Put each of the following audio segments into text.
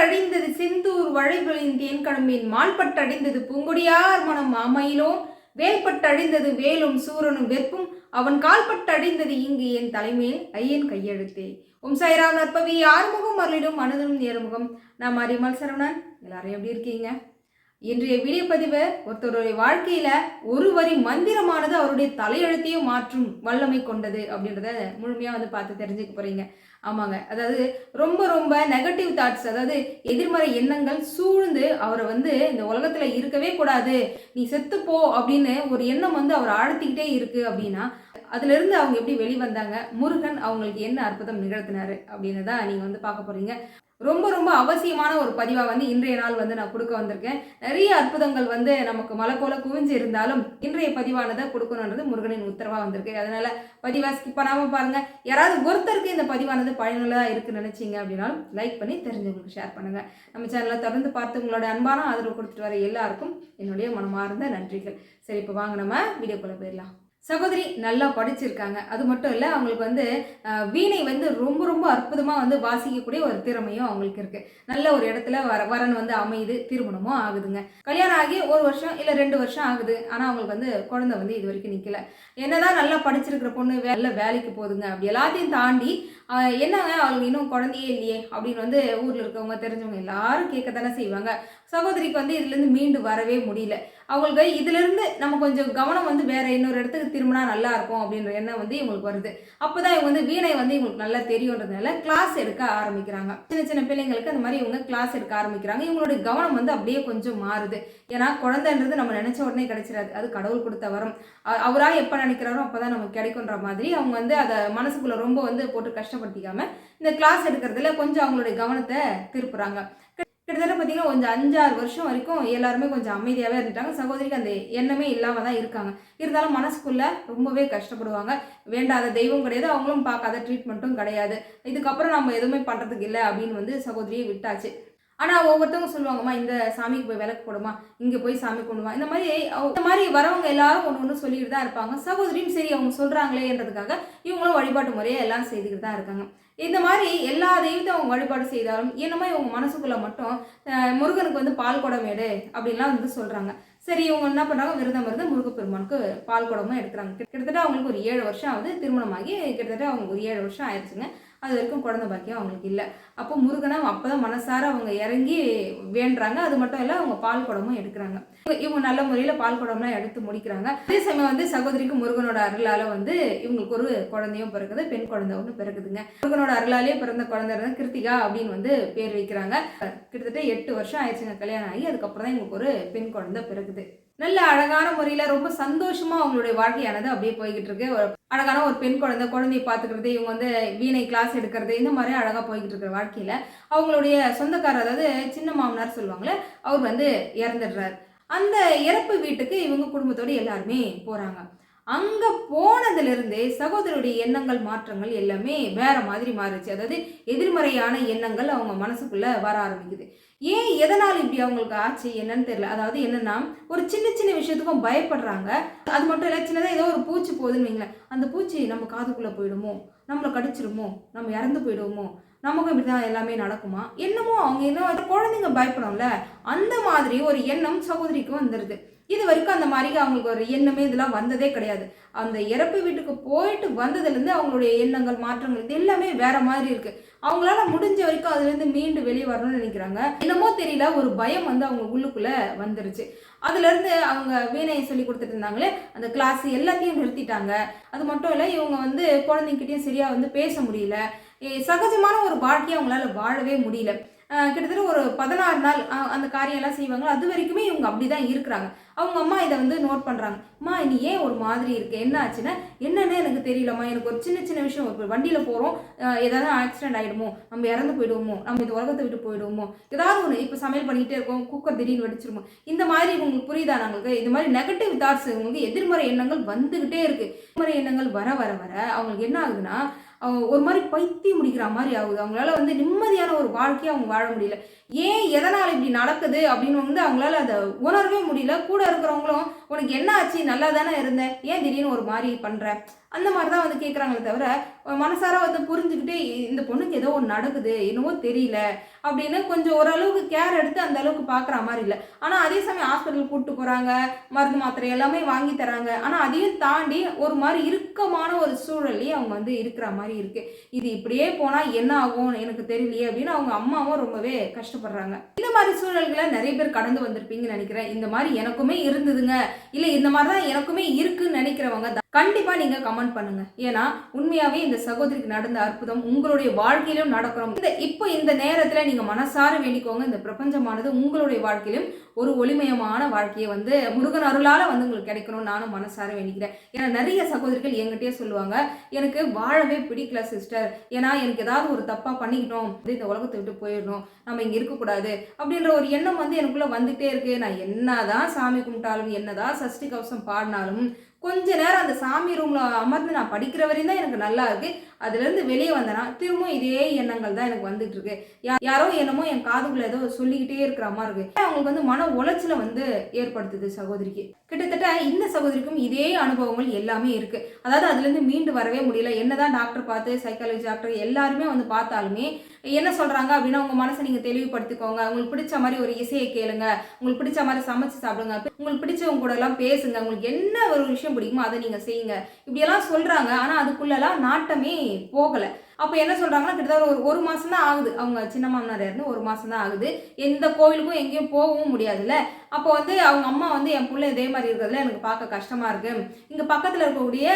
அழிந்தது செந்தூர் வழைகளின் தேன்கடம்பின் மால்பட்டடிந்தது பூங்கொடியார் மனம் மாமையிலோன் வேல்பட்டழிந்தது வேலும் சூரனும் வெற்பும். அவன் கால்பட்டழிந்தது இங்கு என் தலைமையில் ஐயன் கையெழுத்தே. உம் சைராம் நற்பவி ஆறுமுகம் அருளிடும் மனதிலும் நேர்முகம். நான் மாரியம்மாள் சரவணன் எல்லாரும் எப்படி இருக்கீங்க? இன்றைய வீடியோ பதிவு ஒருத்தருடைய வாழ்க்கையில ஒரு வரி மந்திரமானது அவருடைய தலையெழுத்தையும் மாற்றும் வல்லமை கொண்டது அப்படின்றத முழுமையா வந்து பார்த்து தெரிஞ்சுக்க போறீங்க. ஆமாங்க. அதாவது ரொம்ப ரொம்ப நெகட்டிவ் தாட்ஸ் அதாவது எதிர்மறை எண்ணங்கள் சூழ்ந்து அவரை வந்து இந்த உலகத்தில் இருக்கவே கூடாது. நீ செத்துப்போ அப்படின்னு ஒரு எண்ணம் வந்து அவரை ஆழ்த்திக்கிட்டே இருக்கு அப்படின்னா அதுலேருந்து அவங்க எப்படி வெளிவந்தாங்க? முருகன் அவங்களுக்கு என்ன அற்புதம் நிகழ்த்தினாரு அப்படின்னு தான் நீங்கள் வந்து பார்க்க போறீங்க. ரொம்ப ரொம்ப அவசியமான ஒரு பதிவாக வந்து இன்றைய நாள் வந்து நான் கொடுக்க வந்திருக்கேன். நிறைய அற்புதங்கள் வந்து நமக்கு மலை போல குவிஞ்சு இருந்தாலும் இன்றைய பதிவானதை கொடுக்கணுன்றது முருகனின் உத்தரவாக வந்திருக்கு. அதனால பதிவாக ஸ்கிப் பண்ணாமல் பாருங்க. யாராவது ஒருத்தருக்கு இந்த பதிவானது பயனுள்ளதாக இருக்குன்னு நினைச்சிங்க அப்படின்னாலும் லைக் பண்ணி தெரிஞ்சவங்களுக்கு ஷேர் பண்ணுங்க. நம்ம சேனலை தொடர்ந்து பார்த்து உங்களோட அன்பான ஆதரவு கொடுத்துட்டு வர எல்லாருக்கும் என்னுடைய மனமார்ந்த நன்றிகள். சரி இப்போ வாங்க நம்ம வீடியோக்குள்ளே போயிடலாம். சகோதரி நல்லா படிச்சிருக்காங்க. அது மட்டும் இல்லை அவங்களுக்கு வந்து வீணை வந்து ரொம்ப ரொம்ப அற்புதமாக வந்து வாசிக்கக்கூடிய ஒரு திறமையும் அவங்களுக்கு இருக்கு. நல்ல ஒரு இடத்துல வர வரன் வந்து அமையுது திருமணமும் ஆகுதுங்க. கல்யாணம் ஆகி ஒரு வருஷம் இல்லை ரெண்டு வருஷம் ஆகுது. ஆனால் அவங்களுக்கு வந்து குழந்தை வந்து இது வரைக்கும் நிற்கல என்னதான் நல்லா படிச்சிருக்கிற பொண்ணு வேலை வேலைக்கு போகுதுங்க. அப்படி எல்லாத்தையும் தாண்டி என்னங்க அவங்களுக்கு இன்னும் குழந்தையே இல்லையே? அப்படின்னு வந்து ஊரில் இருக்கவங்க தெரிஞ்சவங்க எல்லாரும் கேட்க தானே செய்வாங்க. சகோதரிக்கு வந்து இதுலேருந்து மீண்டு வரவே முடியல. அவங்களுக்கு இதுலேருந்து நம்ம கொஞ்சம் கவனம் வந்து வேற இன்னொரு இடத்துக்கு திரும்பினா நல்லா இருக்கும் அப்படின்ற எண்ணம் வந்து இவங்களுக்கு வருது. அப்போ தான் இவங்க வந்து வீணை வந்து இவங்களுக்கு நல்லா தெரியுன்றதுனால கிளாஸ் எடுக்க ஆரம்பிக்கிறாங்க. சின்ன சின்ன பிள்ளைங்களுக்கு அந்த மாதிரி இவங்க கிளாஸ் எடுக்க ஆரம்பிக்கிறாங்க. இவங்களுடைய கவனம் வந்து அப்படியே கொஞ்சம் மாறுது. ஏன்னா குழந்தைன்றது நம்ம நினைச்ச உடனே கிடைச்சிடாது. அது கடவுள் கொடுத்த வரம். அவராக எப்போ நினைக்கிறாரோ அப்போ தான் நமக்கு கிடைக்குன்ற மாதிரி அவங்க வந்து அதை மனசுக்குள்ளே ரொம்ப வந்து போட்டு கஷ்டப்படுத்திக்காம இந்த கிளாஸ் எடுக்கிறதுல கொஞ்சம் அவங்களுடைய கவனத்தை திருப்புறாங்க. கிட்டத்தட்ட பார்த்தீங்கன்னா கொஞ்சம் அஞ்சாறு வருஷம் வரைக்கும் எல்லாருமே கொஞ்சம் அமைதியாகவே இருந்துட்டாங்க. சகோதரிக்கு அந்த எண்ணமே இல்லாமல் தான் இருக்காங்க. இருந்தாலும் மனசுக்குள்ளே ரொம்பவே கஷ்டப்படுவாங்க. வேண்டாத தெய்வம் கிடையாது. அவங்களும் பார்க்காத ட்ரீட்மெண்ட்டும் கிடையாது. இதுக்கப்புறம் நம்ம எதுவுமே பண்ணுறதுக்கு இல்லை அப்படின்னு வந்து சகோதரியை விட்டாச்சு. ஆனால் ஒவ்வொருத்தவங்க சொல்லுவாங்கம்மா இந்த சாமிக்கு போய் விளக்கு போடுமா இங்கே போய் சாமி கொண்டுமா இந்த மாதிரி இந்த மாதிரி வரவங்க எல்லாரும் ஒன்று ஒன்று சொல்லிட்டு தான் இருப்பாங்க. சகோதரியும் சரி அவங்க சொல்கிறாங்களேன்றதுக்காக இவங்களும் வழிபாட்டு முறையை எல்லாம் செய்துக்கிட்டு தான் இருக்காங்க. இந்த மாதிரி எல்லா தெய்வத்தையும் அவங்க வழிபாடு செய்தாலும் என்னமோ இவங்க மனசுக்குள்ளே மட்டும் முருகனுக்கு வந்து பால் குடமேடு அப்படின்லாம் வந்து சொல்கிறாங்க சரி இவங்க என்ன பண்ணுறாங்க விரதம் இருந்து முருகப்பெருமானுக்கு பால் குடமும் எடுக்கிறாங்க. கிட்டத்தட்ட அவங்களுக்கு ஒரு ஏழு வருஷம் ஆகுது. திருமணமாகி கிட்டத்தட்ட அவங்களுக்கு ஒரு ஏழு வருஷம் ஆயிடுச்சுங்க. அது வரைக்கும் குழந்தை பாக்கியம் அவங்களுக்கு இல்லை. அப்போ முருகனை அப்போ தான் மனசார அவங்க இறங்கி வேண்டுறாங்க. அது மட்டும் இல்லை அவங்க பால் குடமும் எடுக்கிறாங்க. இவங்க- நல்ல முறையில் பால் குடம்லாம் எடுத்து முடிக்கிறாங்க. அதே சமயம் வந்து சகோதரிக்கு முருகனோட அருளால் வந்து இவங்களுக்கு ஒரு குழந்தையும் பிறகுது பெண் குழந்தை ஒன்று பிறகுதுங்க முருகனோட அருளாலே பிறந்த குழந்தை இருந்தா கிருத்திகா அப்படின்னு வந்து பேர் வைக்கிறாங்க. கிட்டத்தட்ட எட்டு வருஷம் ஆயிடுச்சுங்க கல்யாணம் ஆகி அதுக்கப்புறம் தான் இவங்களுக்கு ஒரு பெண் குழந்தை பிறகுது நல்ல அழகான முறையில் ரொம்ப சந்தோஷமாக அவங்களுடைய வாழ்க்கையானது அப்படியே போய்கிட்டு இருக்கு ஒரு அழகான ஒரு பெண் குழந்தை குழந்தையை பார்த்துக்கிறது இவங்க வந்து வீணை கிளாஸ் எடுக்கிறது இந்த மாதிரி அழகாக போய்கிட்டு இருக்கிற வாழ்க்கையில் அவங்களுடைய சொந்தக்காரர் அதாவது சின்ன மாமனார் சொல்லுவாங்களே அவர் வந்து இறந்துடுறாரு. அந்த இறப்பு வீட்டுக்கு இவங்க குடும்பத்தோட எல்லாருமே போகிறாங்க அங்கே போனதுலேருந்தே சகோதரருடைய எண்ணங்கள் மாற்றங்கள் எல்லாமே வேற மாதிரி மாறுச்சு. அதாவது எதிர்மறையான எண்ணங்கள் அவங்க மனசுக்குள்ளே வர ஆரம்பிக்குது. ஏன் எதனால் இப்படி அவங்களுக்கு ஆச்சு? என்னன்னு தெரியல. அதாவது என்னன்னா ஒரு சின்ன சின்ன விஷயத்துக்கும் பயப்படுறாங்க. அது மட்டும் இல்லை சின்னதாக ஏதோ ஒரு பூச்சி போகுதுன்னு வைங்களேன். அந்த பூச்சி நம்ம காதுக்குள்ளே போயிடுமோ? நம்மளை கடிச்சிருமோ நம்ம இறந்து போயிடுவோமோ? நமக்கும் இப்படி தான் எல்லாமே நடக்குமா? என்னமோ அவங்க என்ன குழந்தைங்க பயப்படும்ல அந்த மாதிரி ஒரு எண்ணம் சகோதரிக்கும் வந்துடுது இது வரைக்கும் அந்த மாதிரி அவங்களுக்கு ஒரு எண்ணமே இதெல்லாம் வந்ததே கிடையாது. அந்த இறப்பு வீட்டுக்கு போயிட்டு வந்ததுலேருந்து அவங்களுடைய எண்ணங்கள் மாற்றங்கள் இது எல்லாமே வேற மாதிரி இருக்குது அவங்களால முடிஞ்ச வரைக்கும் அதுலேருந்து மீண்டு வெளியே வரணும்னு நினைக்கிறாங்க. என்னமோ தெரியல ஒரு பயம் வந்து அவங்க உள்ளுக்குள்ளே வந்துருச்சு. அதுலேருந்து அவங்க வீணையை சொல்லி கொடுத்துட்டு இருந்தாங்களே அந்த கிளாஸ் எல்லாத்தையும் நிறுத்திட்டாங்க. அது மட்டும் இல்லை இவங்க வந்து குழந்தைங்கிட்டையும் சரியாக வந்து பேச முடியல. ஏ, சகஜமான ஒரு வாழ்க்கையை அவங்களால வாழவே முடியல. கிட்டத்தட்ட ஒரு பதினாறு நாள் அந்த காரியம்லாம் செய்வாங்களோ அது வரைக்குமே இவங்க அப்படிதான் இருக்கிறாங்க. அவங்க அம்மா இதை வந்து நோட் பண்ணுறாங்க அம்மா நீ ஏன் ஒரு மாதிரி இருக்கு? என்ன ஆச்சுன்னா என்னன்னு எனக்கு தெரியலம்மா. எனக்கு ஒரு சின்ன சின்ன விஷயம். இப்போ வண்டியில் போகிறோம் ஏதாவது ஆக்சிடென்ட் ஆகிடுமோ நம்ம இறந்து போயிடுவோமோ? நம்ம இந்த உலகத்தை விட்டு போயிடுவோமோ? ஏதாவது ஒன்று இப்போ சமையல் பண்ணிக்கிட்டே இருக்கோம். குக்கர் திடீர்னு வெடிச்சிருமோ? இந்த மாதிரி உங்களுக்கு புரியுதா நாங்களுக்கு? இந்த மாதிரி நெகட்டிவ் தாட்ஸ் உங்களுக்கு எதிர்மறை எண்ணங்கள் வந்துக்கிட்டே இருக்குது எதிர்மறை எண்ணங்கள் வர வர வர அவங்களுக்கு என்ன ஆகுதுன்னா ஒரு மாதிரி பைத்தியம் முடிக்கிற மாதிரி ஆகுது. அவங்களால வந்து நிம்மதியான ஒரு வாழ்க்கையை அவங்க வாழ முடியல. ஏன் எதனால் இப்படி நடக்குது அப்படின்னு வந்து அவங்களால அதை உணரவே முடியல. கூட இருக்கிறவங்களும் உனக்கு என்ன ஆச்சு? நல்லா தானே இருந்தேன். ஏன் திடீர்னு ஒரு மாதிரி பண்ணுற அந்த மாதிரி தான் வந்து கேட்குறாங்களே தவிர மனசார வந்து புரிஞ்சுக்கிட்டு இந்த பொண்ணுக்கு ஏதோ ஒன்று நடக்குது என்னவோ தெரியல அப்படின்னு கொஞ்சம் ஓரளவுக்கு கேர் எடுத்து அந்த அளவுக்கு பார்க்குற மாதிரி இல்லை. ஆனால் அதே சமயம் ஹாஸ்பிட்டல் கூப்பிட்டு போகிறாங்க மருந்து மாத்திரை எல்லாமே வாங்கி தராங்க. ஆனால் அதையும் தாண்டி ஒரு மாதிரி இறுக்கமான ஒரு சூழல்லையே அவங்க வந்து இருக்கிற மாதிரி இருக்குது இது இப்படியே போனால் என்ன ஆகும் எனக்கு தெரியலையே அப்படின்னு அவங்க அம்மாவும் ரொம்பவே கஷ்டப்படுறாங்க. இந்த மாதிரி சூழல்களை நிறைய பேர் கடந்து வந்திருப்பீங்கன்னு நினைக்கிறேன். இந்த மாதிரி எனக்குமே இருந்ததுங்க. இல்லை இந்த மாதிரி தான் எனக்குமே இருக்குன்னு நினைக்கிறவங்க கண்டிப்பாக நீங்கள் கமெண்ட் பண்ணுங்கள் ஏன்னா உண்மையாகவே இந்த சகோதரிக்கு நடந்த அற்புதம் உங்களுடைய வாழ்க்கையிலும் நடக்கிறோம் இந்த இப்போ இந்த நேரத்தில் நீங்கள் மனசார வேண்டிக்கோங்க. இந்த பிரபஞ்சமானது உங்களுடைய வாழ்க்கையிலும் ஒரு ஒளிமயமான வாழ்க்கையை வந்து முருகன் அருளால் வந்து உங்களுக்கு கிடைக்கணும் நானும் மனசார வேண்டிக்கிறேன். ஏன்னா நிறைய சகோதரிகள் என்கிட்டயே சொல்லுவாங்க எனக்கு வாழவே பிடிக்கல சிஸ்டர் ஏன்னா எனக்கு ஏதாவது ஒரு தப்பாக பண்ணிக்கிட்டோம். இந்த உலகத்தை விட்டு போயிடணும். நம்ம இங்கே இருக்கக்கூடாது. அப்படின்ற ஒரு எண்ணம் வந்து எனக்குள்ளே வந்துகிட்டே இருக்குது நான் என்ன தான் சாமி கும்பிட்டாலும் என்ன தான் சஷ்டி கவசம் பாடினாலும் கொஞ்ச நேரம் அந்த சாமி ரூமில் அமர்ந்து நான் படிக்கிற வரையும் தான் எனக்கு நல்லா இருக்கு. அதுலேருந்து வெளியே வந்தேன்னா திரும்பவும் இதே எண்ணங்கள் தான் எனக்கு வந்துட்டு இருக்கு. யா- யாரோ என்னமோ என் காதுக்குள்ள ஏதோ சொல்லிக்கிட்டே இருக்கிற மாதிரி இருக்கு. அவங்களுக்கு வந்து மன உளைச்சலை வந்து ஏற்படுத்துது சகோதரிக்கு. கிட்டத்தட்ட இந்த சகோதரிக்கும் இதே அனுபவங்கள் எல்லாமே இருக்கு. அதாவது அதுலேருந்து மீண்டு வரவே முடியல. என்னதான் டாக்டர் பார்த்து சைக்காலஜி டாக்டர் எல்லாருமே வந்து பார்த்தாலுமே என்ன சொல்றாங்க அப்படின்னா உங்க மனசை நீங்க தெளிவுபடுத்திக்கோங்க. உங்களுக்கு பிடிச்ச மாதிரி ஒரு இசையை கேளுங்க. உங்களுக்கு பிடிச்ச மாதிரி சமைச்சு சாப்பிடுங்க. உங்களுக்கு பிடிச்சவங்க கூட எல்லாம் பேசுங்க. உங்களுக்கு என்ன ஒரு விஷயம் பிடிக்குமோ அதை நீங்க செய்யுங்க. இப்படியெல்லாம் சொல்றாங்க. ஆனா அதுக்குள்ளெல்லாம் நாட்டமே போகலை. அப்போ என்ன சொல்கிறாங்கன்னா கிட்டத்தட்ட ஒரு ஒரு மாதம் தான் ஆகுது. அவங்க சின்ன மாமனார் இருந்து ஒரு மாதம் தான் ஆகுது. எந்த கோவிலுக்கும் எங்கேயும் போகவும் முடியாதுல்ல. அப்போ வந்து அவங்க அம்மா வந்து என் பிள்ளை இதே மாதிரி இருக்கிறதுல எனக்கு பார்க்க கஷ்டமாக இருக்குது இங்கே பக்கத்தில் இருக்கக்கூடிய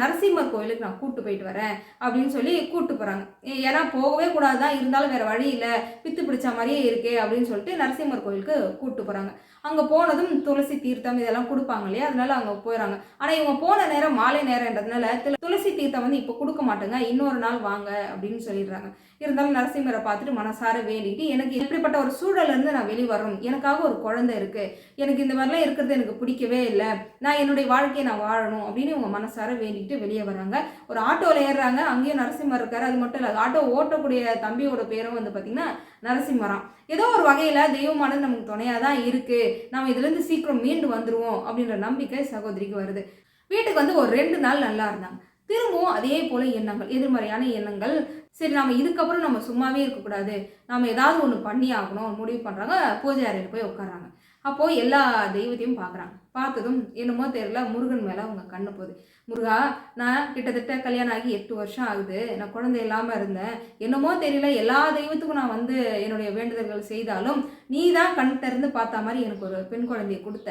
நரசிம்மர் கோவிலுக்கு நான் கூட்டு போயிட்டு வரேன் அப்படின்னு சொல்லி கூப்பிட்டு போகிறாங்க ஏன்னா போகவே கூடாது தான் இருந்தாலும் வேறு வழி இல்லை. பித்து பிடிச்ச மாதிரியே இருக்கே அப்படின்னு சொல்லிட்டு நரசிம்மர் கோவிலுக்கு கூட்டு போகிறாங்க அங்க போனதும் துளசி தீர்த்தம் இதெல்லாம் கொடுப்பாங்க இல்லையா? அதனால அங்க போயிடறாங்க ஆனா இவங்க போன நேரம் மாலை நேரம்ன்றதுனால துளசி தீர்த்தம் வந்து இப்போ கொடுக்க மாட்டேங்க. இன்னொரு நாள் வாங்க அப்படின்னு சொல்லிடுறாங்க. இருந்தாலும் நரசிம்மரை பார்த்துட்டு மனசார வேண்டிட்டு எனக்கு இப்படிப்பட்ட ஒரு சூழல்ல இருந்து நான் வெளிவரணும் எனக்காக ஒரு குழந்தை இருக்குது எனக்கு இந்த மாதிரிலாம் இருக்கிறது எனக்கு பிடிக்கவே இல்லை. நான் என்னுடைய வாழ்க்கையை நான் வாழணும். அப்படின்னு இவங்க மனசார வேண்டிக்கிட்டு வெளியே வராங்க ஒரு ஆட்டோவில் ஏறுறாங்க. அங்கேயும் நரசிம்மர் இருக்காரு. அது மட்டும் இல்லை ஆட்டோ ஓட்டக்கூடிய தம்பியோட பேரும் வந்து பார்த்தீங்கன்னா நரசிம்மரம். ஏதோ ஒரு வகையில் தெய்வமானது நமக்கு துணையாக தான் இருக்குது நம்ம இதுலேருந்து சீக்கிரம் மீண்டு வந்துடுவோம் அப்படின்ற நம்பிக்கை சகோதரிக்கு வருது. வீட்டுக்கு வந்து ஒரு ரெண்டு நாள் நல்லா இருந்தாங்க. திரும்பவும் அதே போல எண்ணங்கள் எதிர்மறையான எண்ணங்கள். சரி நம்ம இதுக்கப்புறம் நம்ம சும்மாவே இருக்கக்கூடாது. நம்ம ஏதாவது ஒன்று பண்ணி ஆகணும் முடிவு பண்ணுறாங்க பூஜை அறையில் போய் உட்காராங்க அப்போது எல்லா தெய்வத்தையும் பார்க்குறாங்க. பார்த்ததும் என்னமோ தெரியல முருகன் மேலே அவங்க கண்ணு போகுது. முருகா நான் கிட்டத்தட்ட கல்யாணம் ஆகி எட்டு வருஷம் ஆகுது. நான் குழந்தை இல்லாமல் இருந்தேன். என்னமோ தெரியல எல்லா தெய்வத்துக்கும் நான் வந்து என்னுடைய வேண்டுதல்கள் செய்தாலும் நீ தான் கண் திறந்து பார்த்த மாதிரி எனக்கு ஒரு பெண் குழந்தையை கொடுத்த.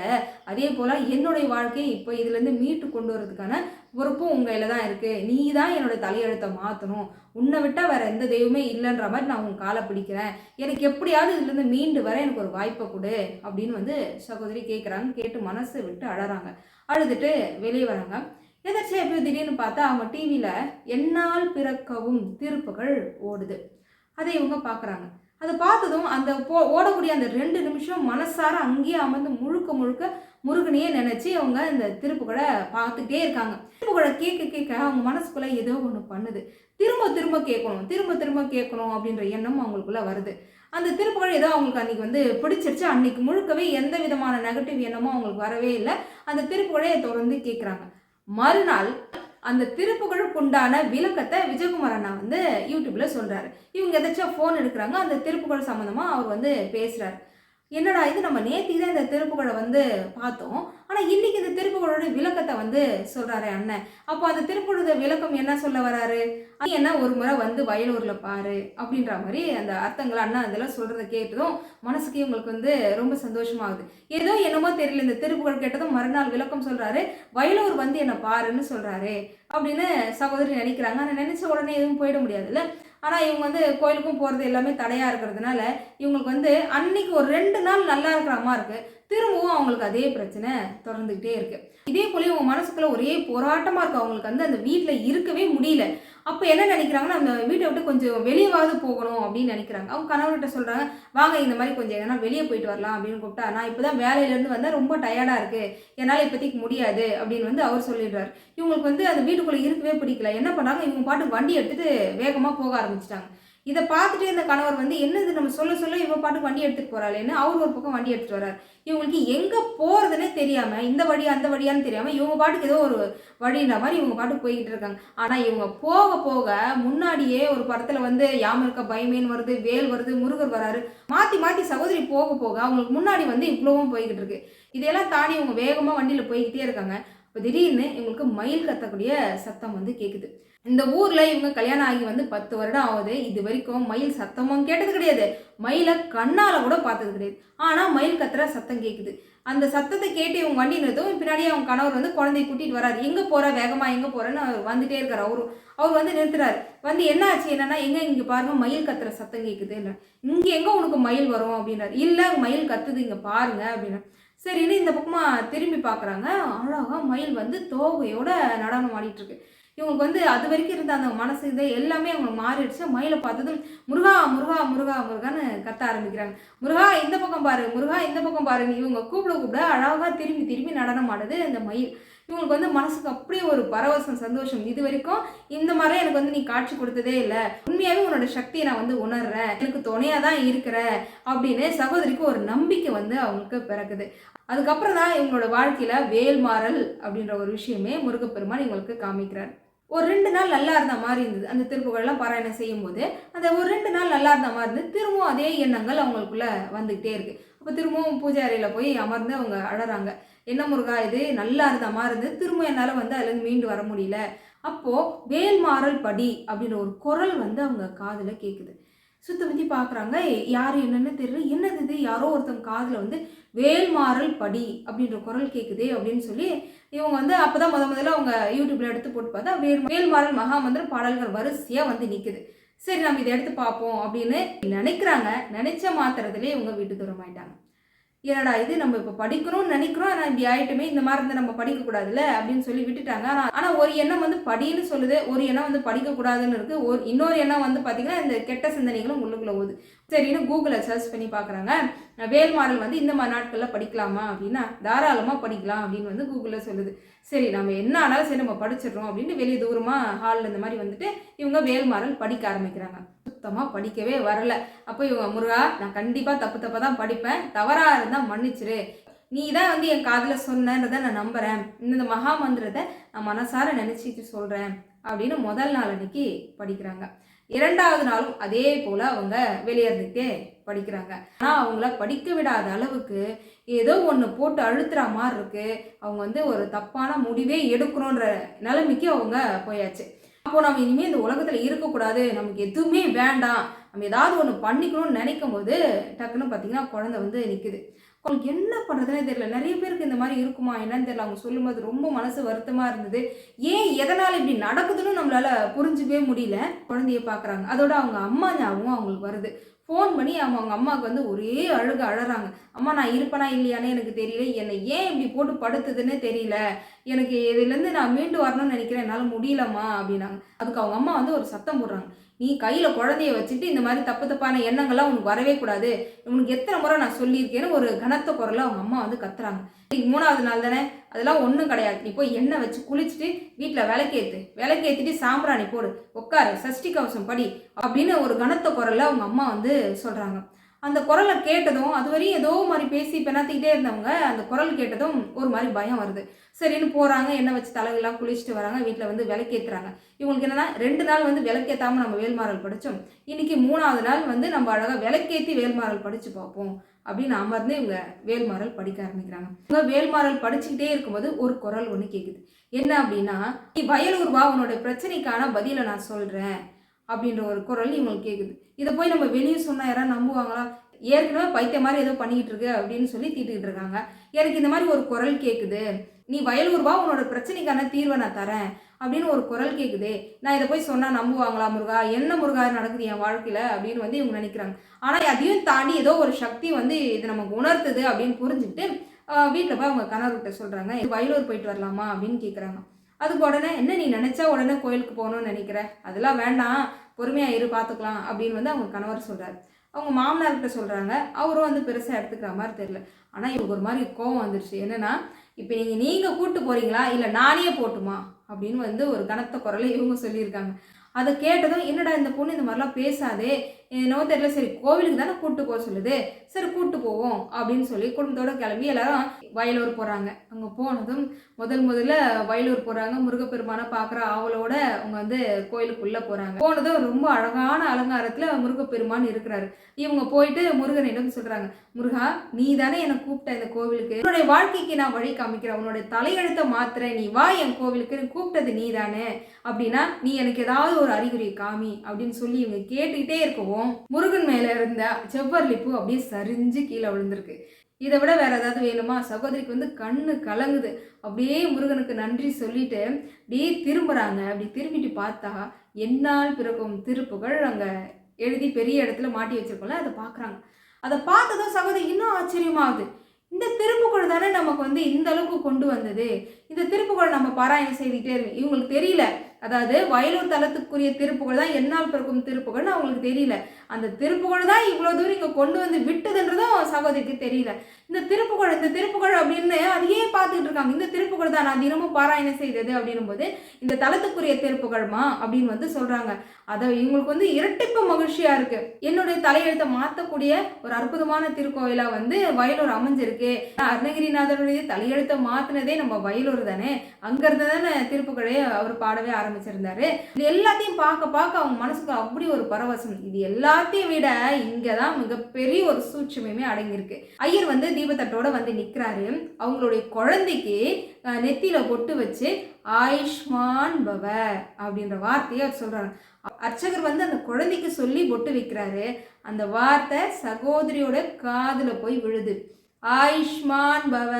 அதே போல் என்னுடைய வாழ்க்கையை இப்போ இதுலேருந்து மீட்டு கொண்டு வரதுக்கான பொறுப்பும் உங்கள் கையில் தான் இருக்குது நீ தான் என்னோட தலையெழுத்தை மாற்றணும் உன்னை விட்டால் வேறு எந்த தெய்வமே இல்லைன்ற மாதிரி நான் உன் காலை பிடிக்கிறேன். எனக்கு எப்படியாவது இதுலேருந்து மீண்டு வர எனக்கு ஒரு வாய்ப்பை கொடு அப்படின்னு வந்து சகோதரி கேட்குறாங்க கேட்டு மனசு விட்டு அழறாங்க. அழுதுட்டு வெளியே வராங்க. எதாச்சும் எப்போ திடீர்னு பார்த்தா அவங்க டிவியில் என்னால் பிறக்கவும் திருப்புகள் ஓடுது. அதை இவங்க பார்க்குறாங்க அதை பார்த்ததும் அந்த போ ஓடக்கூடிய அந்த ரெண்டு நிமிஷம் மனசார அங்கேயே அமர்ந்து முழுக்க முழுக்க முருகனையே நினச்சி அவங்க இந்த திருப்புகளை பார்த்துட்டே இருக்காங்க. திருப்புகளை கேட்க கேட்க அவங்க மனசுக்குள்ளே ஏதோ ஒன்று பண்ணுது. திரும்ப திரும்ப கேட்கணும் திரும்ப திரும்ப கேட்கணும் அப்படின்ற எண்ணம் அவங்களுக்குள்ள வருது. அந்த திருப்புகழ் ஏதோ அவங்களுக்கு அன்றைக்கி வந்து பிடிச்சிருச்சு. அன்னைக்கு முழுக்கவே எந்த விதமான நெகட்டிவ் எண்ணமும் அவங்களுக்கு வரவே இல்லை. அந்த திருப்புகழை தொடர்ந்து கேட்குறாங்க. மறுநாள் அந்த திருப்புகழுக்குண்டான விளக்கத்தை விஜயகுமார் அண்ணா வந்து யூடியூப்ல சொல்றாரு. இவங்க எதாச்சும் ஃபோன் எடுக்கிறாங்க. அந்த திருப்புகழ் சம்மந்தமாக அவர் வந்து பேசுறாரு. என்னடா இது நம்ம நேத்தி தான் இந்த திருப்புகழை வந்து பார்த்தோம். ஆனால் இன்னைக்கு இந்த திருப்புகழோட விளக்கத்தை வந்து சொல்கிறாரு அண்ணன். அப்போ அந்த திருப்புகழோட விளக்கம் என்ன சொல்ல வராரு? அது என்ன ஒரு முறை வந்து வயலூரில் பாரு அப்படின்ற மாதிரி அந்த அர்த்தங்களை அண்ணா அதெல்லாம் சொல்கிறத கேட்டதும் மனசுக்கு இவங்களுக்கு வந்து ரொம்ப சந்தோஷமாகுது. ஏதோ என்னமோ தெரியல இந்த திருப்புகழ் கேட்டதும் மறுநாள் விளக்கம் சொல்கிறாரு வயலூர் வந்து என்னை பாருன்னு சொல்கிறாரு அப்படின்னு சகோதரி நினைக்கிறாங்க. ஆனால் நினச்ச உடனே எதுவும் போயிட முடியாதுல்ல? ஆனால் இவங்க வந்து கோயிலுக்கும் போகிறது எல்லாமே தடையாக இருக்கிறதுனால இவங்களுக்கு வந்து அன்னைக்கு ஒரு ரெண்டு நாள் நல்லா இருக்கிற மாதிரி இருக்குது திரும்பவும் அவங்களுக்கு அதே பிரச்சனை தொடர்ந்துக்கிட்டே இருக்குது இதே போல இவங்க மனசுக்குள்ளே ஒரே போராட்டமாக இருக்குது அவங்களுக்கு வந்து அந்த வீட்டில் இருக்கவே முடியல. அப்போ என்ன நினைக்கிறாங்கன்னா அந்த வீட்டை விட்டு கொஞ்சம் வெளியவாவது போகணும் அப்படின்னு நினைக்கிறாங்க. அவங்க கணவர்கிட்ட சொல்கிறாங்க வாங்க இந்த மாதிரி கொஞ்சம் எதனா வெளியே போயிட்டு வரலாம் அப்படின்னு கூப்பிட்டா நான் இப்போ தான் வேலையிலேருந்து வந்தால் ரொம்ப டயர்டாக இருக்குது என்னால் இப்போதைக்கு முடியாது அப்படின்னு வந்து அவர் சொல்லிடுறாரு. இவங்களுக்கு வந்து அந்த வீட்டுக்குள்ளே இருக்கவே பிடிக்கல. என்ன பண்ணாங்க? இவங்க பாட்டு வண்டி எடுத்துட்டு வேகமாக போக ஆரம்பிச்சிட்டாங்க. இதை பார்த்துட்டே இந்த கணவர் வந்து என்னது நம்ம சொல்ல சொல்ல இவ பாட்டுக்கு வண்டி எடுத்துட்டு போகிறாளேன்னு அவர் ஒரு பக்கம் வண்டி எடுத்துகிட்டு வர்றாரு. இவங்களுக்கு எங்கே போகிறதுனே தெரியாமல் இந்த வழி அந்த வழியான்னு தெரியாமல் இவங்க பாட்டுக்கு ஏதோ ஒரு வழின்ற மாதிரி இவங்க பாட்டுக்கு போய்கிட்டு இருக்காங்க. ஆனால் இவங்க போக போக முன்னாடியே ஒரு படத்தில் வந்து யாம இருக்க பயமேன் வருது வேல் வருது முருகர் வராரு. மாற்றி மாற்றி சகோதரி போக போக அவங்களுக்கு முன்னாடி வந்து இவ்வளவும் போய்கிட்டு இருக்கு. இதையெல்லாம் தாண்டி இவங்க வேகமாக வண்டியில் போய்கிட்டே இருக்காங்க. இப்போ திடீர்னு இவங்களுக்கு மயில் கத்தக்கூடிய சத்தம் வந்து கேட்குது இந்த ஊரில் இவங்க கல்யாணம் ஆகி வந்து பத்து வருடம் ஆகுது. இது வரைக்கும் மயில் சத்தமும் கேட்டது கிடையாது. மயிலை கண்ணால் கூட பார்த்தது கிடையாது. ஆனால் மயில் கத்துற சத்தம் கேட்குது அந்த சத்தத்தை கேட்டு இவங்க வண்டி நிறுத்தும் பின்னாடியே அவங்க கணவர் வந்து குழந்தைய கூட்டிகிட்டு வராரு. எங்கே போகிற வேகமாக எங்கே போகிறேன்னு அவர் வந்துட்டே இருக்கார். அவரும் அவர் வந்து நிறுத்துறாரு. வந்து என்ன ஆச்சு என்னன்னா எங்கே இங்கே பாருங்க மயில் கத்துற சத்தம் கேட்குது இல்லை இங்கே எங்கே உனக்கு மயில் வரும்? அப்படின்றார் இல்லை மயில் கத்துது இங்கே பாருங்க அப்படின்னா சரின்னு இந்த பக்கமாக திரும்பி பார்க்குறாங்க அழகாக மயில் வந்து தோகையோட நடனம் ஆடிட்டுருக்கு. இவங்களுக்கு வந்து அது வரைக்கும் இருந்த அந்த மனசு இது எல்லாமே அவங்களுக்கு மாறிடுச்சு. மயிலை பார்த்ததும் முருகா முருகா முருகா முருகான்னு கத்த ஆரம்பிக்கிறாங்க. முருகா இந்த பக்கம் பாரு முருகா இந்த பக்கம் பாருன்னு இவங்க கூப்பிட கூப்பிட அழகாக திரும்பி திரும்பி நடனம் ஆடுது அந்த மயில். இவங்களுக்கு வந்து மனசுக்கு அப்படியே ஒரு பரவசம் சந்தோஷம். இது வரைக்கும் இந்த மாதிரி எனக்கு வந்து நீ காட்சி கொடுத்ததே இல்லை. உண்மையாகவே உன்னோட சக்தியை நான் வந்து உணர்றேன். எனக்கு துணையாக தான் இருக்கிற அப்படின்னு சகோதரிக்கு ஒரு நம்பிக்கை வந்து அவங்களுக்கு பிறக்குது. அதுக்கப்புறம் தான் இவங்களோட வாழ்க்கையில வேல்மாறல் அப்படின்ற ஒரு விஷயமே முருகப்பெருமான் இவங்களுக்கு காமிக்கிறார். ஒரு ரெண்டு நாள் நல்லா இருந்த மாதிரி இருந்தது. அந்த திருப்புகள்லாம் பாராயணம் செய்யும்போது அந்த ஒரு ரெண்டு நாள் நல்லா இருந்த மாதிரி இருந்து திரும்பவும் அதே எண்ணங்கள் அவங்களுக்குள்ள வந்துகிட்டே இருக்கு. அப்போ திரும்பவும் பூஜை அறையில் போய் அமர்ந்து அவங்க அழறாங்க. என்ன முருகா இது? நல்லா இருந்தமா இருந்து திரும்ப என்னால் வந்து அதுலேருந்து மீண்டு வர முடியல. அப்போது வேல்மாறல் படி அப்படின்ற ஒரு குரல் வந்து அவங்க காதில் கேட்குது சுத்தபத்தி பார்க்குறாங்க யார் என்னன்னு தெரியல. என்னது இது? யாரோ ஒருத்தங்க காதில் வந்து வேல்மாறல் படி அப்படின்ற குரல் கேட்குதே அப்படின்னு சொல்லி இவங்க வந்து அப்போ தான் முத முதல்ல அவங்க யூடியூப்பில் எடுத்து போட்டு பார்த்தா வேல் வேல்மாறல் மகாமந்திர பாடல்கள் வரிசையாக வந்து நிற்குது சரி நம்ம இதை எடுத்து பார்ப்போம் அப்படின்னு நினைக்கிறாங்க. நினைச்ச மாத்திரத்துலேயே இவங்க வீட்டு தூரம் ஆயிட்டாங்க என்னடா இது நம்ம இப்போ படிக்கணும்னு நினைக்கிறோம் ஆனால் இப்படி ஆயிட்டுமே இந்த மாதிரி இருந்தால் நம்ம படிக்கக்கூடாதுல்ல அப்படின்னு சொல்லி விட்டுட்டாங்க. ஆனால் ஆனால் ஒரு எண்ணம் வந்து படின்னு சொல்லுது ஒரு எண்ணம் வந்து படிக்கக்கூடாதுன்னு இருக்குது ஒரு இன்னொரு எண்ணம் வந்து பார்த்தீங்கன்னா இந்த கெட்ட சிந்தனைகளும் உள்ளுக்குள்ள போகுது சரின்னு கூகுளில் சர்ச் பண்ணி பார்க்குறாங்க வேல்மாறல் வந்து இந்த மாதிரி நாட்களில் படிக்கலாமா அப்படின்னா தாராளமாக படிக்கலாம் அப்படின்னு வந்து கூகுளில் சொல்லுது. சரி நம்ம என்ன ஆனாலும் சரி நம்ம படிச்சிடுறோம் அப்படின்னு வெளியே தூரமாக ஹாலில் இந்த மாதிரி வந்துட்டு இவங்க வேல்மாறல் படிக்க ஆரம்பிக்கிறாங்க. சுத்தமாக படிக்கவே வரல. அப்போ இவங்க முருகா நான் கண்டிப்பாக தப்பு தப்பாக தான் படிப்பேன். தவறாக இருந்தால் மன்னிச்சிரு. நீ தான் வந்து என் காதில் சொன்னன்றதை நான் நம்புகிறேன் இந்த மகா மந்திரத்தை நான் மனசார நினச்சிட்டு சொல்கிறேன் அப்படின்னு முதல் நாள் அன்னைக்கு படிக்கிறாங்க. இரண்டாவது நாளும் அதே போல் அவங்க வெளியேறதுக்கே படிக்கிறாங்க. ஆனால் அவங்கள படிக்க விடாத அளவுக்கு ஏதோ ஒன்று போட்டு அழுத்துற மாதிரி இருக்குது அவங்க வந்து ஒரு தப்பான முடிவே எடுக்கணுன்ற நிலைமைக்கு அவங்க போயாச்சு. அப்போ நம்ம இனிமேல் இந்த உலகத்தில் இருக்கக்கூடாது. நமக்கு எதுவுமே வேண்டாம். நம்ம ஏதாவது ஒன்று பண்ணிக்கணும்னு நினைக்கும் போது டக்குன்னு பார்த்தீங்கன்னா குழந்தை வந்து நிற்குது அவங்களுக்கு என்ன பண்ணுறதுனே தெரியல. நிறைய பேருக்கு இந்த மாதிரி இருக்குமா என்னன்னு தெரியல. அவங்க சொல்லும்போது ரொம்ப மனசு வருத்தமாக இருந்தது. ஏன் எதனால் இப்படி நடக்குதுன்னு நம்மளால புரிஞ்சுக்கவே முடியல. குழந்தைய பார்க்குறாங்க. அதோட அவங்க அம்மா ஞாபகம் அவங்களுக்கு வருது. ஃபோன் பண்ணி அவங்க அவங்க அம்மாவுக்கு வந்து ஒரே அழுக அழறாங்க. அம்மா நான் இருப்பனா இல்லையானே எனக்கு தெரியல. என்னை ஏன் இப்படி போட்டு படுத்துதுன்னே தெரியல. எனக்கு இதுலேருந்து நான் மீண்டு வரணும்னு நினைக்கிறேன். என்னால் முடியலம்மா அப்படின்னாங்க. அதுக்கு அவங்க அம்மா வந்து ஒரு சத்தம் போடுறாங்க. நீ கையில் குழந்தைய வச்சுட்டு இந்த மாதிரி தப்பு தப்பான எண்ணங்கள்லாம் உனக்கு வரவே கூடாது. உனக்கு எத்தனை முறை நான் சொல்லியிருக்கேன்னு ஒரு கனத்த குரலில் அவங்க அம்மா வந்து கத்துறாங்க. இன்னைக்கு மூணாவது நாள் தானே? அதெல்லாம் ஒன்றும் கிடையாது. நீ போய் எண்ணெய் வச்சு குளிச்சுட்டு வீட்டில் விளக்கேற்று விளக்கேற்றிட்டு சாம்பிராணி போடு. உட்காரு சஷ்டி கவசம் படி அப்படின்னு ஒரு கனத்த குரலில் அவங்க அம்மா வந்து சொல்கிறாங்க அந்த குரலை கேட்டதும் அது வரையும் ஏதோ மாதிரி பேசி பெணாத்திக்கிட்டே இருந்தவங்க அந்த குரல் கேட்டதும் ஒரு மாதிரி பயம் வருது. சரின்னு போகிறாங்க எண்ணெய் வச்சு தலையெல்லாம் குளிச்சுட்டு வராங்க வீட்டில் வந்து விளக்கேற்றுறாங்க இவங்களுக்கு என்னன்னா ரெண்டு நாள் வந்து விளக்கேற்றாமல் நம்ம வேல்மாறல் படித்தோம் இன்றைக்கி மூணாவது நாள் வந்து நம்ம அழகாக விளக்கேற்றி வேல்மாறல் படித்து பார்ப்போம். அப்படின்னு அமர்ந்து இவங்க வேல்மாறல் படிக்க ஆரம்பிக்கிறாங்க. இவங்க வேல்மாறல் படிச்சுக்கிட்டே இருக்கும்போது ஒரு குரல் ஒன்று கேட்குது என்ன அப்படின்னா நீ வயலூர் வா உன்னோட பிரச்சனைக்கான பதிலை நான் சொல்கிறேன் அப்படின்ற ஒரு குரல் இவங்களுக்கு கேட்குது இதை போய் நம்ம வெளியே சொன்னால் யாராவது நம்புவாங்களா? ஏற்கனவே பைத்திய மாதிரி ஏதோ பண்ணிக்கிட்டு இருக்கு அப்படின்னு சொல்லி தீட்டுக்கிட்டு இருக்காங்க. எனக்கு இந்த மாதிரி ஒரு குரல் கேட்குது நீ வயலூர் வா உன்னோட பிரச்சனைக்கான தீர்வை நான் தரேன் அப்படின்னு ஒரு குரல் கேட்குது நான் இதை போய் சொன்னால் நம்புவாங்களா முருகா? என்ன முருகா நடக்குது என் வாழ்க்கையில் அப்படின்னு வந்து இவங்க நினைக்கிறாங்க. ஆனால் அதையும் தாண்டி ஏதோ ஒரு சக்தி வந்து இது நமக்கு உணர்த்துது அப்படின்னு புரிஞ்சுக்கிட்டு வீட்டில் போய் அவங்க கணவர்கிட்ட சொல்கிறாங்க வயலூர் போயிட்டு வரலாமா? அப்படின்னு கேட்குறாங்க அதுக்கு உடனே என்ன நீ நினச்சா உடனே கோயிலுக்கு போகணும்னு நினைக்கிற? அதெல்லாம் வேண்டாம். பொறுமையாக இரு பார்த்துக்கலாம் அப்படின்னு வந்து அவங்க கணவர் சொல்கிறார் அவங்க மாமனார்கிட்ட சொல்கிறாங்க அவரும் வந்து பெருசாக எடுத்துக்கிற மாதிரி தெரியல. ஆனால் இவங்க ஒரு மாதிரி கோவம் வந்துருச்சு. என்னென்னா இப்போ நீங்கள் நீங்கள் கூப்பிட்டு போகிறீங்களா இல்லை நானே போட்டுமா? அப்படின்னு வந்து ஒரு கனத்த குரலை இவங்க சொல்லியிருக்காங்க. அதை கேட்டதும் என்னடா இந்த பொண்ணு இந்த மாதிரிலாம் பேசாதே. என்னவோ தெரியல. சரி கோவிலுக்கு தானே கூப்பிட்டு போக சொல்லுது. சரி கூப்பிட்டு போவோம் அப்படின்னு சொல்லி குடும்பத்தோட கிளம்பி எல்லாரும் வயலூர் போகிறாங்க அங்கே போனதும் முதல் முதல்ல வயலூர் போகிறாங்க முருகப்பெருமானை பார்க்குற ஆவலோட அவங்க வந்து கோயிலுக்குள்ளே போகிறாங்க போனதும் ரொம்ப அழகான அலங்காரத்தில் முருகப்பெருமான் இருக்கிறாரு. இவங்க போயிட்டு முருகனிடம் சொல்கிறாங்க முருகா நீ தானே என்னை கூப்பிட்ட இந்த கோவிலுக்கு. உன்னுடைய வாழ்க்கைக்கு நான் வழி காமிக்கிறேன். உன்னுடைய தலையெழுத்தை மாத்துறேன். நீ வா என் கோவிலுக்கு. கூப்பிட்டது நீ தானே அப்படின்னா நீ எனக்கு ஏதாவது ஒரு அறிகுறி காமி. அப்படின்னு சொல்லி இவங்க கேட்டுக்கிட்டே இருக்கவும் முருகன் மேல இருந்த செவ்வரளி பூ அப்படியே சரிஞ்சு கீழே விழுந்திருக்கு. இதை விட வேற ஏதாவது வேணுமா? சகோதரிக்கு வந்து கண்ணு கலங்குது. அப்படியே முருகனுக்கு நன்றி சொல்லிட்டு அப்படியே திரும்புறாங்க. அப்படி திரும்பிட்டு பார்த்தா என்னால் பிறக்கும் திருப்புகள் அங்க எழுதி பெரிய இடத்துல மாட்டி வச்சிருக்கோம்ல அதை பார்க்குறாங்க. அதை பார்த்ததும் சகோதரி இன்னும் ஆச்சரியமாகுது. இந்த திருப்புகழ் தானே நமக்கு வந்து இந்த அளவுக்கு கொண்டு வந்தது. இந்த திருப்புகழ் நம்ம பாராயணம் செய்துக்கிட்டே இருக்கு இவங்களுக்கு தெரியல. அதாவது வயலூர் தலத்துக்குரிய திருப்புகழ் தான் என்னால் பிறக்கும் திருப்புகள்னு அவங்களுக்கு தெரியல. அந்த திருப்புகழ் தான் இவ்வளோ தூரம் இங்கே கொண்டு வந்து விட்டதுன்றதும் சகோதரிக்கு தெரியல. இந்த திருப்புகழ் இந்த திருப்புகழ் அப்படின்னு அதையே பார்த்துக்கிட்டு இருக்காங்க. இந்த திருப்புகழ் தான் நான் தினமும் பாராயணம் செய்தது அப்படின்னும் போது இந்த தலத்துக்குரிய திருப்புகழ்மா அப்படின்னு வந்து சொல்றாங்க. அதை இவங்களுக்கு வந்து இரட்டிப்பு மகிழ்ச்சியா இருக்கு. என்னுடைய தலையெழுத்தை மாற்றக்கூடிய ஒரு அற்புதமான திருக்கோயிலா வந்து வயலூர் அமைஞ்சிருக்கு. அருணகிரிநாதருடைய தலையெழுத்தை மாத்தினதே நம்ம வயலூர் தானே. அங்கிருந்து தானே திருப்புகழே அவர் பாடவே ஆரம்பிச்சிருந்தாரு. இது எல்லாத்தையும் பார்க்க பார்க்க அவங்க மனசுக்கு அப்படி ஒரு பரவசம். இது எல்லாத்தையும் விட இங்கதான் மிகப்பெரிய ஒரு சூட்சமே அடங்கியிருக்கு. ஐயர் வந்து தீபத்தட்டோட வந்து நிற்கிறாரு அவங்களுடைய குழந்தைக்கு நெத்தியில் நெத்தியில பொட்டு வச்சு ஆயுஷ்மான் பவ அப்படின்ற வார்த்தையை அவர் சொல்றாரு. அர்ச்சகர் வந்து அந்த குழந்தைக்கு சொல்லி பொட்டு வைக்கிறாரு. அந்த வார்த்தை சகோதரியோட காதுல போய் விழுது. ஆயுஷ்மான் பவ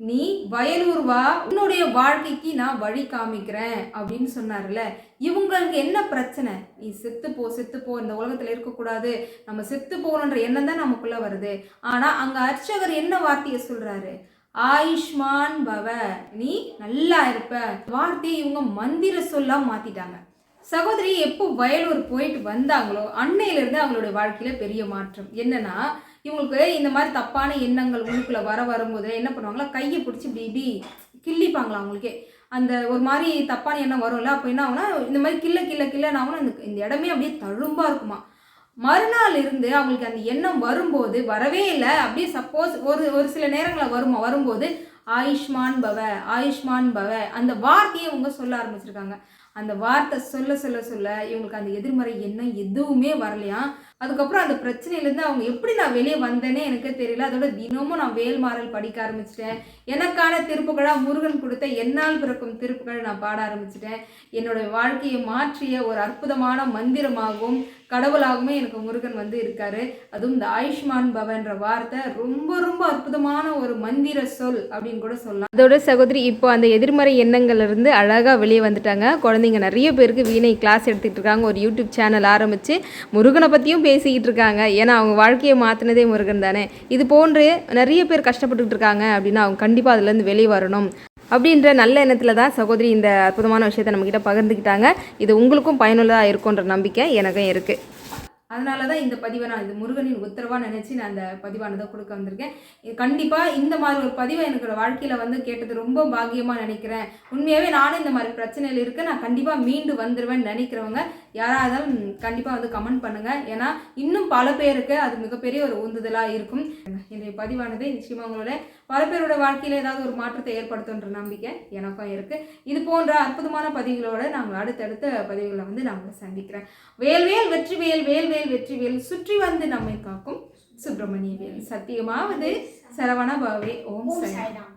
நீ வயலூர் வா உன்னுடைய வாழ்க்கைக்கு நான் வழி காமிக்கிறேன் அப்படின்னு சொன்னார்ல. இவங்களுக்கு என்ன பிரச்சனை? நீ செத்து போ செத்து போ இந்த உலகத்தில் இருக்கக்கூடாது. நம்ம செத்து போகணுன்ற எண்ணம் தான் நமக்குள்ள வருது. ஆனால் அங்கே அர்ச்சகர் என்ன வார்த்தையை சொல்கிறாரு ஆயுஷ்மான் பவ. நீ நல்லா இருப்ப. வார்த்தையை இவங்க மந்திர சொல்லா மாத்திட்டாங்க. சகோதரி எப்போ வயலூர் போயிட்டு வந்தாங்களோ அன்னையிலேருந்து அவங்களுடைய வாழ்க்கையில் பெரிய மாற்றம். என்னன்னா இவங்களுக்கு இந்த மாதிரி தப்பான எண்ணங்கள் உள்ளுக்குள்ள வர வரும்போது என்ன பண்ணுவாங்களா? கையை பிடிச்சி இப்படி இப்படி கிள்ளிப்பாங்களா அவங்களுக்கே. அந்த ஒரு மாதிரி தப்பான எண்ணம் வரும்ல அப்போ என்ன ஆகுனா இந்த மாதிரி கில்ல கில்ல கில்லன்னு ஆகும்னா இந்த இந்த இடமே அப்படியே தழும்பாக இருக்குமா? மறுநாள் இருந்து அவங்களுக்கு அந்த எண்ணம் வரும்போது வரவே இல்லை. அப்படியே சப்போஸ் ஒரு ஒரு சில நேரங்களில் வருமா? வரும்போது ஆயுஷ்மான் பவ ஆயுஷ்மான் பவ. அந்த வார்த்தையை இவங்க சொல்ல ஆரம்பிச்சிருக்காங்க. அந்த வார்த்தை சொல்ல சொல்ல சொல்ல இவங்களுக்கு அந்த எதிர்மறை எண்ணம் எதுவுமே வரலையா அதுக்கப்புறம் அந்த பிரச்சனையிலேருந்து அவங்க எப்படி நான் வெளியே வந்தேனே எனக்கு தெரியல. அதோட தினமும் நான் வேல்மாறல் படிக்க ஆரம்பிச்சிட்டேன். எனக்கான திருப்புகளாக முருகன் கொடுத்த என்னால் பிறக்கும் திருப்புகள் நான் பாட ஆரம்பிச்சிட்டேன். என்னோட வாழ்க்கையை மாற்றிய ஒரு அற்புதமான மந்திரமாகவும் கடவுளாகவுமே எனக்கு முருகன் வந்து இருக்காரு. அதுவும் இந்த ஆயுஷ்மான் பவன்ற வார்த்தை ரொம்ப ரொம்ப அற்புதமான ஒரு மந்திர சொல் அப்படின்னு கூட சொல்லலாம். அதோட சகோதரி இப்போ அந்த எதிர்மறை எண்ணங்கள்ல இருந்து அழகாக வெளியே வந்துட்டாங்க. குழந்தைங்க நிறைய பேருக்கு வீணை கிளாஸ் எடுத்துக்கிட்டு இருக்காங்க. ஒரு யூடியூப் சேனல் ஆரம்பித்து முருகனை பற்றியும் பேசிக்கிட்டு இருக்காங்க ஏன்னா அவங்க வாழ்க்கையை மாற்றினதே முருகன் தானே. இது போன்று நிறைய பேர் கஷ்டப்பட்டுக்கிட்டு இருக்காங்க அப்படின்னா அவங்க கண்டிப்பாக அதுலேருந்து வெளியே வரணும். அப்படின்ற நல்ல எண்ணத்தில் தான் சகோதரி இந்த அற்புதமான விஷயத்தை நம்மக்கிட்ட பகிர்ந்துக்கிட்டாங்க. இது உங்களுக்கும் பயனுள்ளதாக இருக்கும்ன்ற நம்பிக்கை எனக்கும் இருக்குது அதனால தான் இந்த பதிவை நான் இது முருகனின் உத்தரவாக நினச்சி நான் அந்த பதிவானதை கொடுக்க வந்திருக்கேன். இது கண்டிப்பாக இந்த மாதிரி ஒரு பதிவை எனக்கு வாழ்க்கையில் வந்து கேட்டது ரொம்ப பாக்கியமாக நினைக்கிறேன். உண்மையாகவே நானும் இந்த மாதிரி பிரச்சனையில் இருக்கேன் நான் கண்டிப்பாக மீண்டு வந்துடுவேன் நினைக்கிறவங்க யாராக இருந்தாலும் கண்டிப்பாக வந்து கமெண்ட் பண்ணுங்கள் ஏன்னா இன்னும் பல பேருக்கு அது மிகப்பெரிய ஒரு உந்துதலாக இருக்கும். இன்றைய பதிவானது நிச்சயமாக உங்களோட பல பேரோட வாழ்க்கையில் ஏதாவது ஒரு மாற்றத்தை ஏற்படுத்துன்ற நம்பிக்கை எனக்கும் இருக்குது இது போன்ற அற்புதமான பதிவுகளோட நாங்கள் அடுத்தடுத்த பதிவுகளை வந்து நான் உங்களை சந்திக்கிறேன் வேல்வேல் வெற்றிவேல் வேல்வேல் வெற்றிவேல் சுற்றி வந்து நம்மை காக்கும் சுப்பிரமணிய வேல் சத்தியமாவது சரவண பாவே ஓம் சாய் சாய்ராம்.